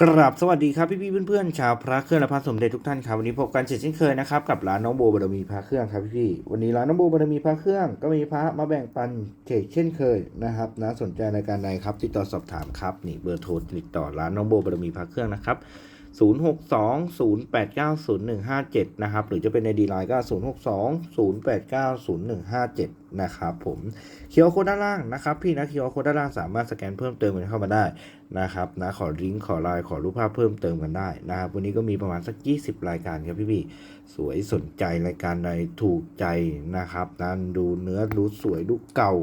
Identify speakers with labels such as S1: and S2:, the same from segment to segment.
S1: กราบสวัสดีครับพี่พี่เพื่อนๆชาวพระเครื่องและพระสมเด็จทุกท่านครับวันนี้พบกันเช่นเคยนะครับกับร้านน้องโบบารมีพระเครื่องครับพี่พี่วันนี้ร้านน้องโบบารมีพระเครื่องก็มีพระมาแบ่งปันเขกเช่นเคยนะครับนะสนใจในการใดครับติดต่อสอบถามครับนี่เบอร์โทรติดต่อร้านน้องโบบารมีพระเครื่องนะครับ 0620890157 นะครับ หรือจะเป็นในดีไลน์ก็ 0620890157 นะครับผมเคียวโคดด้านล่างนะครับ พี่นะเคียวโคดด้านล่างสามารถสแกนเพิ่มเติมกันเข้ามาได้นะครับนะขอลิงก์ขอไลน์ขอรูปภาพเพิ่มเติมกันได้นะครับ วันนี้ก็มีประมาณสัก 20 รายการครับพี่ๆสวยสนใจรายการใดถูกใจนะครับนั้นดูเนื้อดูสวยดูเก่า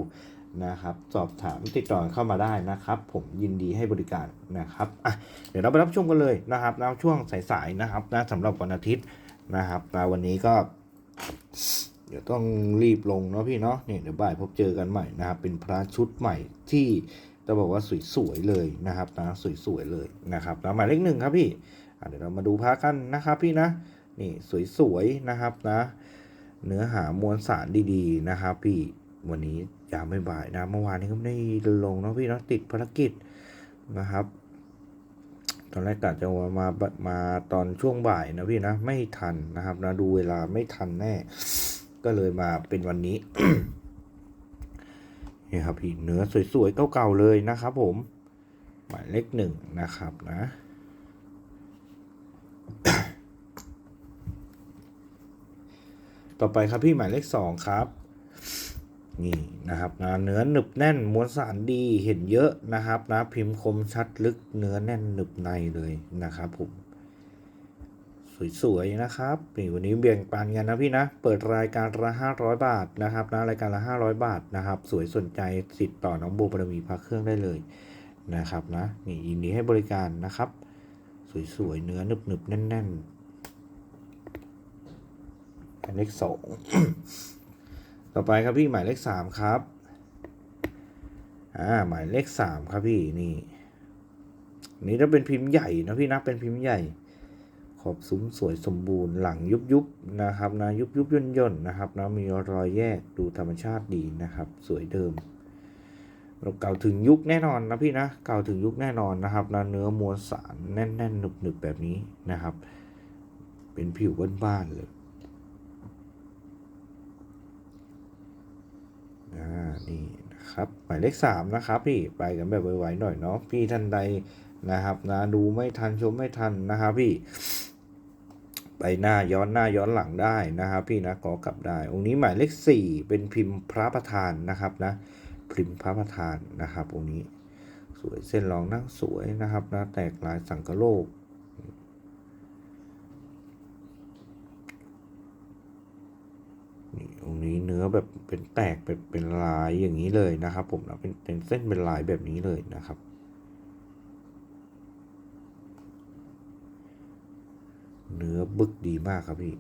S1: นะครับ สอบถามติดต่อเข้ามาได้นะครับ ผมยินดีให้บริการนะครับอะเดี๋ยวเราไปรับชมกันเลยนะครับนะช่วงสายๆนะครับนะสำหรับวันอาทิตย์นะครับนะวันนี้ก็ เดี๋ยวต้องรีบลงเนาะพี่เนาะเนี่ยเดี๋ยวบ่ายพบเจอกันใหม่นะครับ เป็นพระชุดใหม่ที่จะบอกว่าสวยๆเลยนะครับนะสวยๆเลยนะครับแล้วหมายเลขหนึ่งครับพี่เดี๋ยวเรามาดูพระกันนะครับพี่นะนี่สวยๆนะครับนะ เนื้อหามวลสารดีๆนะครับ พี่วันนี้ ยามไม่บ่ายนะเมื่อวานนี้ก็ไม่ได้ลงเนาะพี่เนาะติดภารกิจนะครับ ตอนแรกกะจะมามามาตอนช่วงบ่ายนะพี่นะไม่ทันนะครับนะดูเวลาไม่ทันแน่ ก็เลยมาเป็นวันนี้นี่ครับพี่เนื้อสวยๆเก่าๆเลยนะครับ ผมหมายเลขหนึ่งนะครับนะต่อไปครับพี่หมายเลขสองครับ นี่นะครับนะเนื้อหนึบแน่นมวลสารดีเห็นเยอะนะครับนะพิมพ์คมชัดลึกเนื้อแน่นหนึบในเลยนะครับผมสวยๆนะครับนี่วันนี้เบี่ยงปันกันนะพี่นะ เปิดรายการละห้าร้อยบาทนะครับนะรายการละห้าร้อยบาทนะครับ สวยสนใจติดต่อน้องโบบารมีพระเครื่องได้เลยนะครับนะนี่ยินดีให้บริการนะครับ สวยๆเนื้อหนึบๆแน่นๆหมายเลขสอง ต่อไปครับพี่หมายเลขสามครับ อ่าหมายเลขสามครับพี่นี่ นี่ถ้าเป็นพิมพ์ใหญ่นะพี่นะเป็นพิมพ์ใหญ่ ขอบซุ้มสวยสมบูรณ์หลังยุบยุบนะครับนะยุบยุบย่นย่นนะครับนะมีรอยแยกดูธรรมชาติดีนะครับ สวยเดิมเราเก่าถึงยุคแน่นอนนะพี่นะเก่าถึงยุคแน่นอนนะครับนะเนื้อมวลสารแน่นๆหนึบๆแบบนี้นะครับ เป็นผิวบ้านๆเลย อ่านี่นะครับหมายเลขสามนะครับพี่ไปกันแบบไวๆหน่อยเนาะพี่ท่านใดนะครับนะดูไม่ทันชมไม่ทันนะครับพี่ ไปหน้าย้อนหน้าย้อนหลังได้นะครับ พี่นะขอกลับได้ องค์นี้หมายเลขสี่เป็นพิมพ์พระประธานนะครับนะพิมพ์พระประธานนะครับองค์นี้สวยเส้นรองนั่งสวยนะครับนะแตกลายสังกะโลก นี่องค์นี้ เป็นแตกเป็นเป็นลายอย่างนี้เลยนะครับ ผมนะเป็นเป็นเส้นเป็นลายแบบนี้เลยนะครับ เนื้อบึกดีมากครับพี่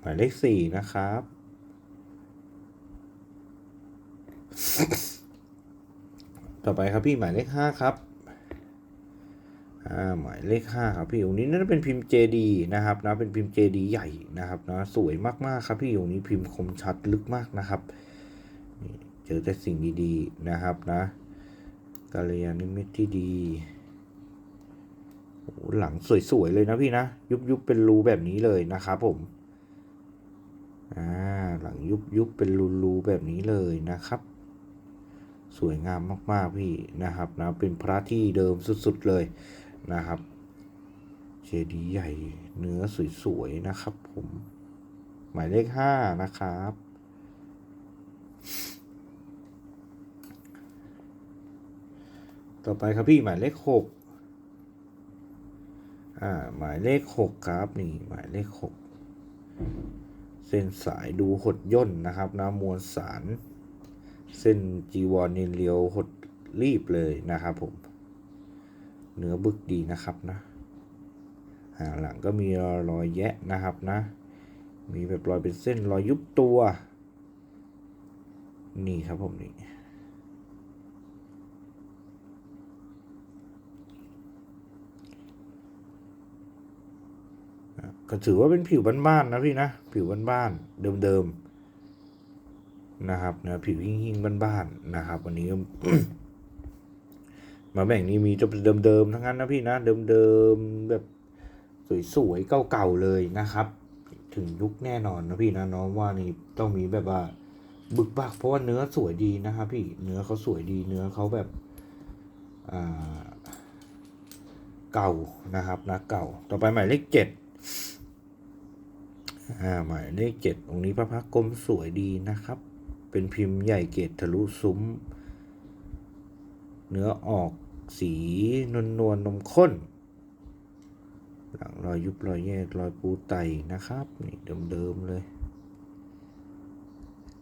S1: หมายเลขสี่นะครับต่อไปครับพี่หมายเลขห้าครับ อ่าหมายเลขห้าครับพี่องค์นี้น่าจะเป็นพิมพ์เจดีนะครับนะเป็นพิมพ์เจดีใหญ่นะครับนะสวยมากๆครับพี่องค์นี้พิมพ์คมชัดลึกมากนะครับนี่เจอแต่สิ่งดีๆนะครับนะกาลยานิมิตที่ดีโอ้หหลังสวยๆเลยนะพี่นะ ยุบๆเป็นรูแบบนี้เลยนะครับผมอ่าหลังยุบๆเป็นรูๆแบบนี้เลยนะครับ สวยงามมากๆพี่นะครับนะเป็นพระที่เดิมสุดๆเลย นะครับเจดีย์ใหญ่เนื้อสวยๆนะครับผม หมายเลขห้านะครับ ต่อไปครับพี่หมายเลขหกอ่าหมายเลขหกครับนี่หมายเลขหกเส้นสายดูหดย่นนะครับนะมวลสาร เส้นจีวรนินเรียวหดรีบเลยนะครับผม เนื้อบึกดีนะครับนะหางหลังก็มีรอยแยะนะครับนะ มีแบบรอยเป็นเส้นรอยยุบตัว นี่ครับผมนี่ก็ถือว่าเป็นผิวบ้านๆนะพี่นะ ผิวบ้านๆเดิมๆนะครับเนื้อผิวหิ่งๆบ้านๆนะครับ วันนี้ก็ มาแบ่งนี้มีจะเป็นเดิมๆทั้งนั้นนะพี่นะเดิมๆแบบสวยๆเก่าๆเลยนะครับ ถึงยุคแน่นอนนะพี่นะน้องว่านี่ต้องมีแบบว่าบึกบักเพราะว่าเนื้อสวยดีนะครับพี่เนื้อเขาสวยดีเนื้อเขาแบบอ่าเก่านะครับนะเก่า ต่อไปหมายเลขเจ็ดอ่าหมายเลขเจ็ดตรงนี้พระพักตร์กลมสวยดีนะครับ เป็นพิมพ์ใหญ่เกตทะลุซุ้ม เนื้อออก สีนวลนวลๆนมข้น หลังรอยยุบรอยแยกรอยปูไตนะครับ นี่เดิมๆเลย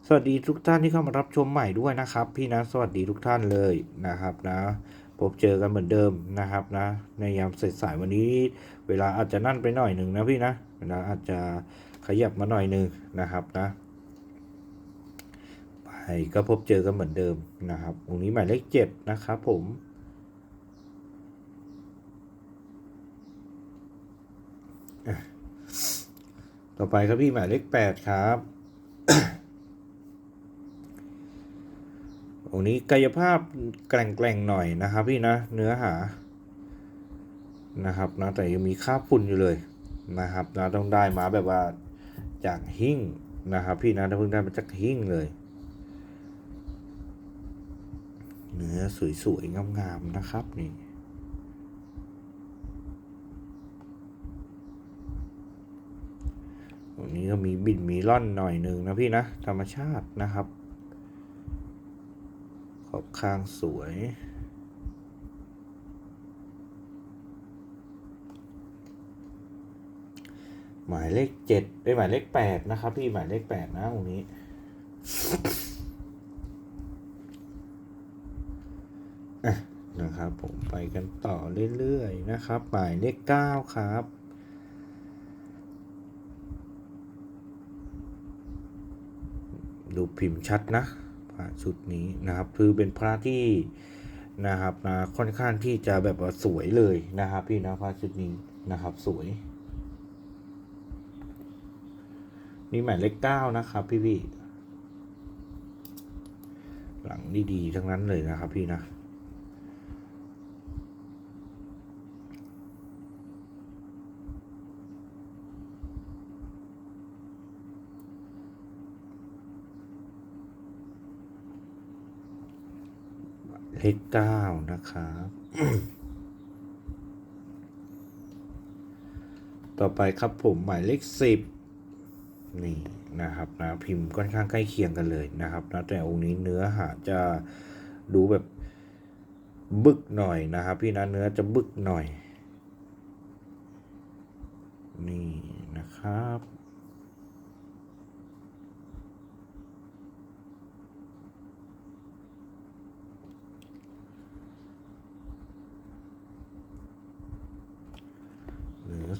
S1: สวัสดีทุกท่านที่เข้ามารับชมใหม่ด้วยนะครับ พี่นะสวัสดีทุกท่านเลยนะครับนะพบเจอกันเหมือนเดิมนะครับนะ ในยามสายวันนี้เวลาอาจจะนั่นไปหน่อยหนึ่งนะพี่นะเวลาอาจจะขยับมาหน่อยหนึ่งนะครับนะไปก็พบเจอกันเหมือนเดิมนะครับตรงนี้หมายเลขเจ็ดนะครับผม ต่อไปครับพี่หมายเลขแปดครับตรงนี้กายภาพแกร่งๆหน่อยนะครับพี่นะเนื้อหานะครับนะแต่ยังมีคราบฝุ่นอยู่เลยนะครับนะต้องได้มาแบบว่าจากหิ้งนะครับพี่นะถ้าเพิ่งได้มาจากหิ้งเลย เนื้อสวยๆงามๆนะครับนี่ ตรงนี้ก็มีบินมีร่อนหน่อยหนึ่งนะพี่นะ ธรรมชาตินะครับ ขอบคางสวย หมายเลขเจ็ดได้ยหมายเลขแปดนะครับ พี่หมายเลขแปดนะตรงนี้นะครับผมไปกันต่อเรื่อยๆนะครับ หมายเลขเก้าครับ ดูพิมพ์ชัดนะพระชุดนี้นะครับ คือเป็นพระที่นะครับนะค่อนข้างที่จะแบบว่าสวยเลยนะครับ พี่นะพระชุดนี้นะครับสวยนี่หมายเลขเก้านะครับ พี่พี่หลังดีๆทั้งนั้นเลยนะครับ พี่นะ เลขเก้านะครับ ต่อไปครับผมหมายเลขสิบนี่นะครับนะพิมพ์ค่อนข้างใกล้เคียงกันเลยนะครับนะแต่องค์นี้เนื้อหาจะดูแบบบึกหน่อยนะครับ พี่นะเนื้อจะบึกหน่อย นี่นะครับ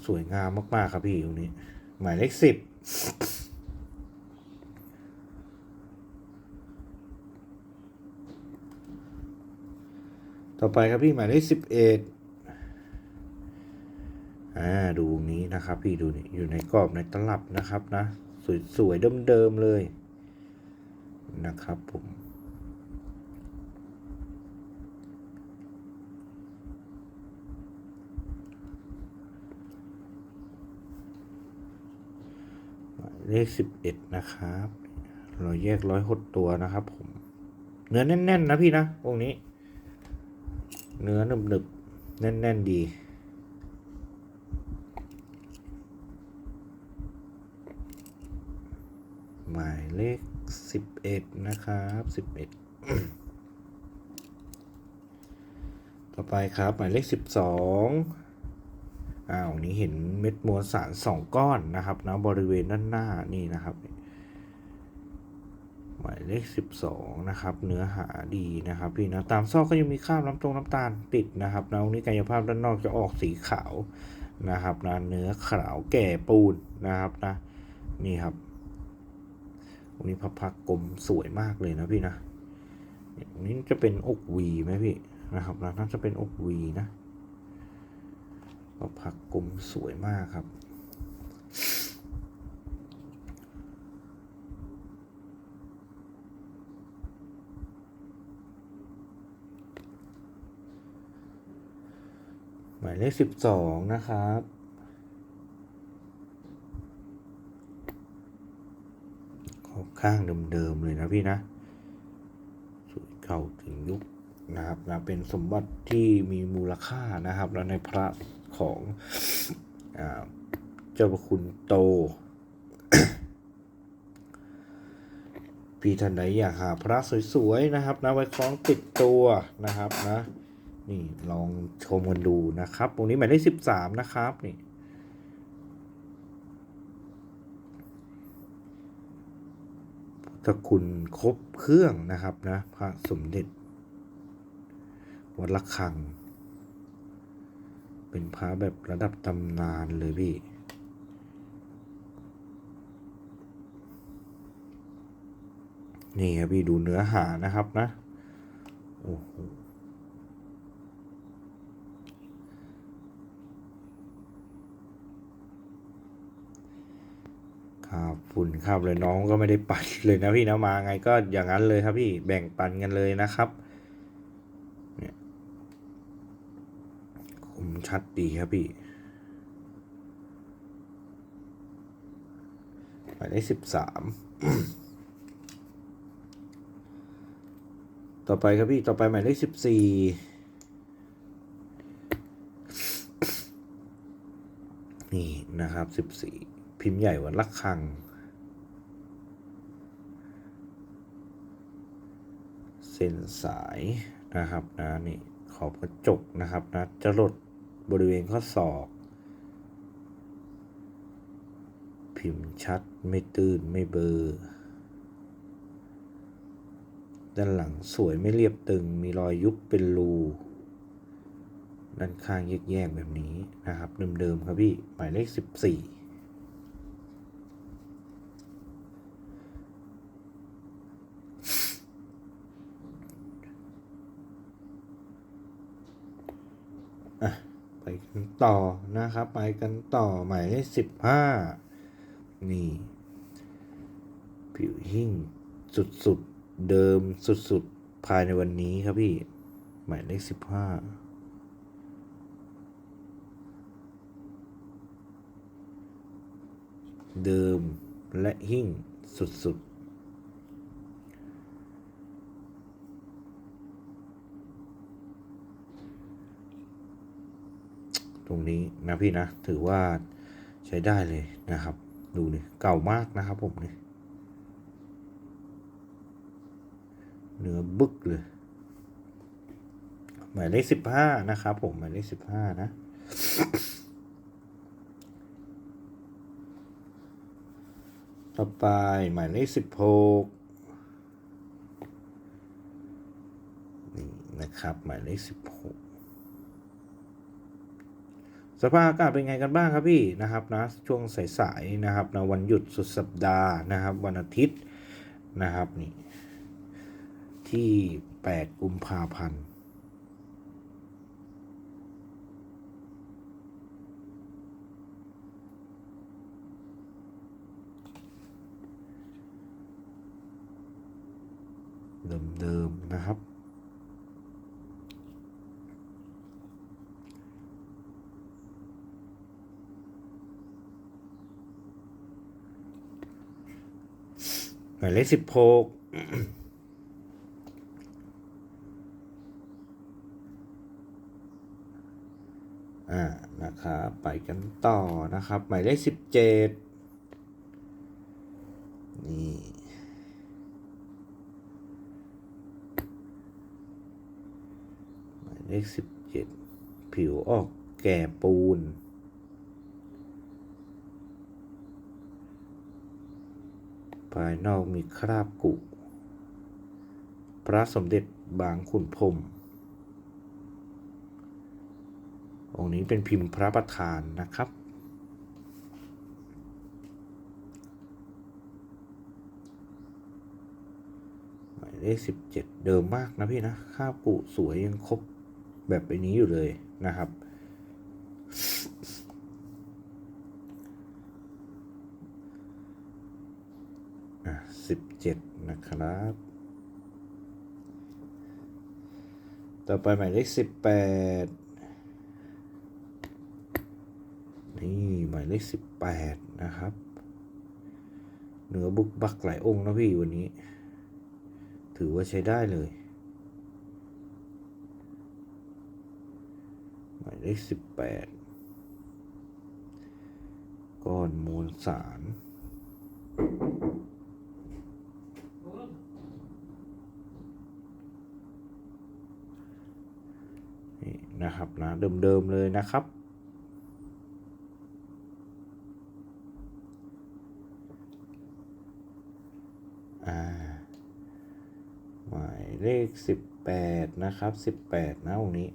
S1: สวยงามมาก ๆ ครับพี่ตรงนี้ หมายเลขสิบต่อไปครับพี่หมายเลขสิบเอ็ดอ่าดูนี้นะครับ พี่ดูนี่อยู่ในกรอบในตลับนะครับนะ สวยๆเดิมๆเลยนะครับผม หมาย เลขสิบเอ็ดนะครับ เราแยกร้อยหดตัวนะครับผม เนื้อแน่น ๆ นะพี่นะองนี้ เนื้อหนึบๆ แน่น ๆ ดีหมายเลขสิบเอ็ดนะครับสิบเอ็ดต่อไปครับ หมายเลขสิบสอง อ้าวนี้เห็นเม็ดมวลสารสองก้อนนะครับนะบริเวณด้านหน้านี่นะครับหมายเลขสิบสองนะครับ เนื้อหาดีนะครับพี่นะตามซอกก็ยังมีคราบน้ำตรงน้ำตาลติดนะครับนะวันนี้กายภาพด้านนอกจะออกสีขาวนะครับนะเนื้อขาวแก่ปูนนะครับนะนี่ครับวันนี้พระพักกลมสวยมากเลยนะพี่นะนี่ยอันนี้จะเป็นอกวีไหมพี่นะครับนะน่าจะเป็นอกวีนะ็ผักกลมสวยมากครับ หมายเลขสิบสองนะครับขอบข้างเดิมๆเลยนะพี่นะสูตเก่าถึงยุคนะครับนะเป็นสมบัติที่มีมูลค่านะครับ แล้วในพระ ของเจ้าพระคุณโต พี่ท่านใดอยากหาพระสวยๆนะครับนะไว้คล้องติดตัวนะครับนะนี่ลองชมกันดูนะครับตรงนี้หมายเลขสิบสามนะครับนี่พุทธคุณครบเครื่องนะครับนะ พระสมเด็จวัดละคัง เป็นพระแบบระดับตำนานเลยพี่ นี่ครับพี่ดูเนื้อหานะครับนะ โอ้โหครับฝุ่นครับเลยน้องก็ไม่ได้ไปเลยนะพี่นะมาไงก็อย่างนั้นเลยครับพี่แบ่งปันกันเลยนะครับเนี่ยคม ชัดดีครับพี่หมายเลขสิบสามต่อไปครับพี่ ต่อไปหมายเลขสิบสี่นี่นะครับสิบสี่พิมพ์ใหญ่วัดละคังเส้นสายนะครับนะนี่ขอบกระจกนะครับนะจะลด บริเวณข้อศอก พิมพ์ชัดไม่ตื้นไม่เบลอร์ด้านหลังสวยไม่เรียบตึงมีรอยยุบเป็นรูด้านข้างแยกๆแบบนี้นะครับ เดิมๆครับพี่หมายเลขสิบสี่อะ ไปกันต่อนะครับ ไปกันต่อหมายเลขสิบห้านี่ ผิวหิ่งสุดๆ เดิมสุดๆ ภายในวันนี้ครับพี่ หมายเลขสิบห้าเดิมและหิ่งสุดๆ ตรงนี้นะพี่นะถือว่าใช้ได้เลยนะครับ ดูนี่เก่ามากนะครับผมนี่เนื้อบึกเลย หมายเลขสิบห้านะครับผมหมายเลขสิบห้านะต่อไปหมายเลขสิบหกนี่นะครับ หมายเลขสิบหก สภาพอากาศเป็นไงกันบ้างครับพี่นะครับนะช่วงสายๆนะครับนะวันหยุดสุดสัปดาห์นะครับวันอาทิตย์นะครับนี่ที่แปดกุมภาพันธ์เดิมๆนะครับ ห มายเลขสิบหกอ่านะครับไปกันต่อนะครับ หมายเลขสิบเจ็ดนี่หมายเลขสิบเจ็ดผิวออกแก่ปูน ภายนอกมีคราบกุ พระสมเด็จบางขุนพรมองค์นี้เป็นพิมพ์พระประธานนะครับ หมายเลขสิบเจ็ดเดิมมากนะพี่นะคราบกุสวยยังครบแบบไปนี้อยู่เลยนะครับ 7 นะครับ ต่อไปหมายเลข 18 นี่หมายเลข 18 นะครับ เหนือบุกบักหลายองค์นะพี่วันนี้ ถือว่าใช้ได้เลย หมายเลข 18 ก้อนมูลสาร นะครับนะเดิมๆเลยนะครับ หมายเลขสิบแปดนะครับสิบแปดนะตรงนี้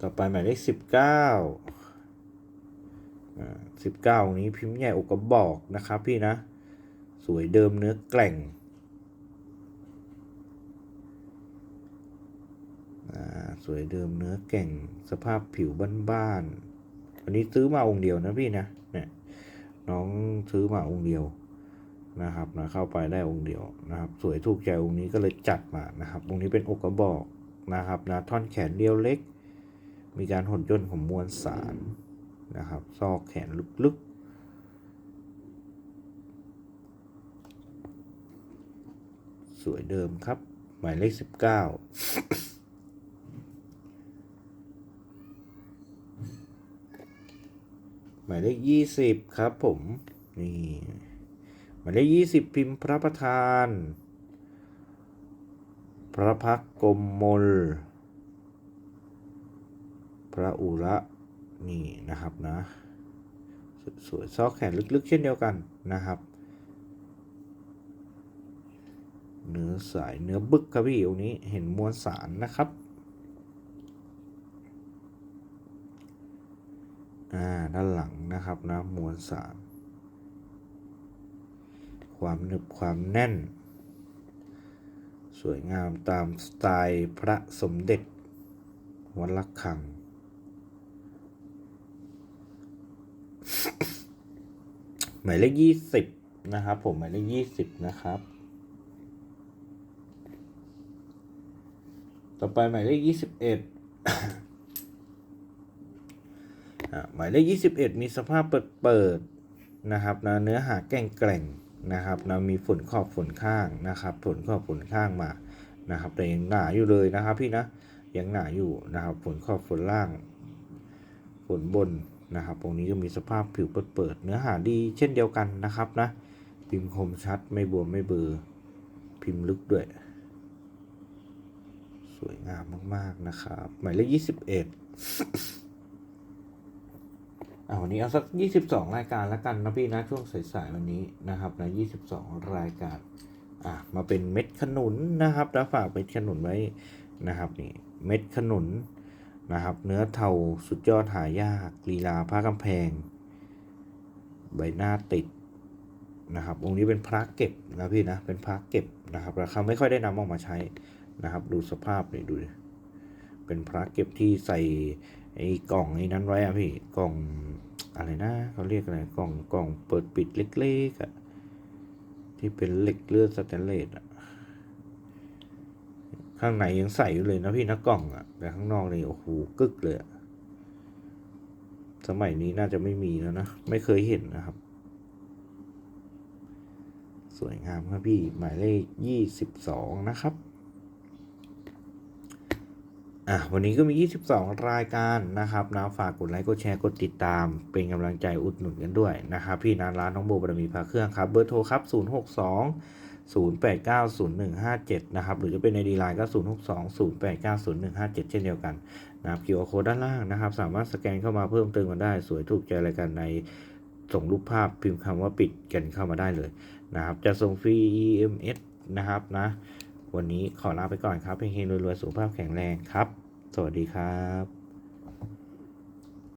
S1: ต่อไปหมายเลขสิบเก้าอ่าสิบเก้าตรงนี้พิมพ์ใหญ่อกกระบอกนะครับพี่นะ สวยเดิมเนื้อแกร่ง สวยเดิมเนื้อแก่งสภาพผิวบ้านๆอันนี้ซื้อมาองค์เดียวนะพี่นะเนี่ยน้องซื้อมาองค์เดียวนะครับนะเข้าไปได้องค์เดียวนะครับ สวยถูกใจองค์นี้ก็เลยจัดมานะครับองค์นี้เป็นอกกระบอกนะครับนะท่อนแขนเรียวเล็ก มีการหดย่นของมวลสารนะครับ ซอกแขนลึกๆ สวยเดิมครับ หมายเลข 19 หมายเลขยี่สิบครับผมนี่หมายเลขยี่สิบพิมพ์พระประธาน พระพักตร์กรมมล พระอุระนี่นะครับนะสวยซอกแขนลึกๆ เช่นเดียวกันนะครับ เนื้อสายเนื้อบึกครับพี่องนี้เห็นมวลสารนะครับ อ่าด้านหลังนะครับนะมวลสารความหนึบความแน่น สวยงามตามสไตล์พระสมเด็จวัดละคัง หมายเลขยี่สิบนะครับผมหมายเลขยี่สิบนะครับ ต่อไปหมายเลขยี่สิบเอ็ด หมายเลข 21 มีสภาพเปิดเปิดๆนะครับนะเนื้อหาแกร่งแกร่งๆนะครับนะมีฝนขอบฝนข้างนะครับฝนขอบฝนข้างมานะครับแต่ยังหนาอยู่เลยนะครับพี่นะยังหนาอยู่นะครับฝนขอบฝนล่างฝนบนนะครับตรงนี้ก็มีสภาพผิวเปิดเปิดๆเนื้อหาดีเช่นเดียวกันนะครับนะพิมพ์คมชัดไม่บวมไม่เบลอพิมพ์ลึกด้วย สวยงามมาก ๆ นะครับ หมายเลข 21 อาวันนี้เอาสัก 22 รายการแล้วกันนะพี่นะช่วงสายๆวันนี้นะครับนะ22 รายการอะมาเป็นเม็ดขนุนนะครับแล้วฝากเม็ดขนุนไว้นะครับนี่เม็ดขนุนนะครับ เนื้อเทาสุดยอดหายากลีลาผ้ากำแพง ใบหน้าติดนะครับองค์นี้เป็นพระเก็บนะพี่นะเป็นพระเก็บนะครับราคาไม่ค่อยได้นำออกมาใช้นะครับ ดูสภาพเลยดูเป็นพระเก็บที่ใส่ ไอ้กล่องไอ้นั้นไว้อะพี่กล่องอะไรนะเขาเรียกอะไรกล่องกล่องเปิดปิดเล็กๆอะที่เป็นเหล็กเลือดสแตนเลสอะข้างในยังใส่อยู่เลยนะพี่นะกล่องอะแต่ข้างนอกนี่โอ้โหกึกเลยสมัยนี้น่าจะไม่มีแล้วนะไม่เคยเห็นนะครับ สวยงามครับพี่หมายเลขยี่สิบสองนะครับ อะวันนี้ก็มี 22 รายการนะครับนะฝากกดไลค์กดแชร์กดติดตาม เป็นกำลังใจอุดหนุนกันด้วยนะครับพี่นานร้านน้องโบบารมีพาเครื่องครับเบอร์โทรครับ 062 089 0157 นะครับหรือจะเป็นในดีไลน์ก็ 062 089 0157 เช่นเดียวกันนะครับคิวอาร์โค้ดด้านล่างนะครับ สามารถสแกนเข้ามาเพิ่มเติมกันได้ สวยถูกใจรายการในส่งรูปภาพพิมพ์คำว่าปิดกันเข้ามาได้เลยนะครับจะส่งฟรี EMS นะครับนะ วันนี้ขอลาไปก่อนครับเฮงรวยๆสุขภาพแข็งแรงครับ สวัสดีครับ